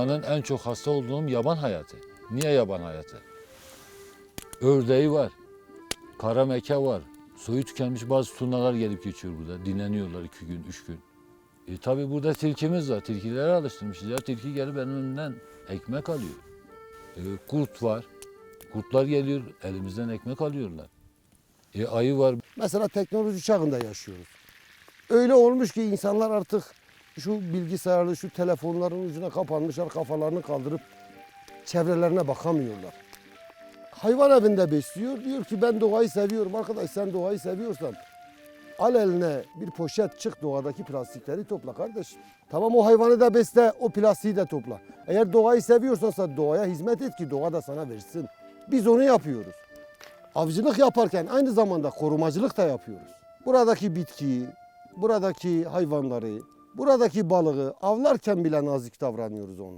buranın en çok hasta olduğum yaban hayatı. Niye yaban hayatı? Ördeği var, kara meke var, soyu tükenmiş bazı turnalar gelip geçiyor burada. Dinleniyorlar iki gün, üç gün. E tabi burada tilkimiz var. Tilkilere alıştırmışız ya. Tilki gelip benim önümden ekmek alıyor. E, kurt var. Kurtlar geliyor elimizden ekmek alıyorlar. E, ayı var. Mesela teknoloji çağında yaşıyoruz. Öyle olmuş ki insanlar artık şu bilgisayarlı, şu telefonların ucuna kapanmışlar, kafalarını kaldırıp çevrelerine bakamıyorlar. Hayvan evinde besliyor. Diyor ki ben doğayı seviyorum. Arkadaş sen doğayı seviyorsan al eline bir poşet çık doğadaki plastikleri topla kardeşim. Tamam o hayvanı da besle, o plastiği de topla. Eğer doğayı seviyorsan doğaya hizmet et ki doğa da sana versin. Biz onu yapıyoruz. Avcılık yaparken aynı zamanda korumacılık da yapıyoruz. Buradaki bitkiyi, buradaki hayvanları, buradaki balığı avlarken bile nazik davranıyoruz onlara.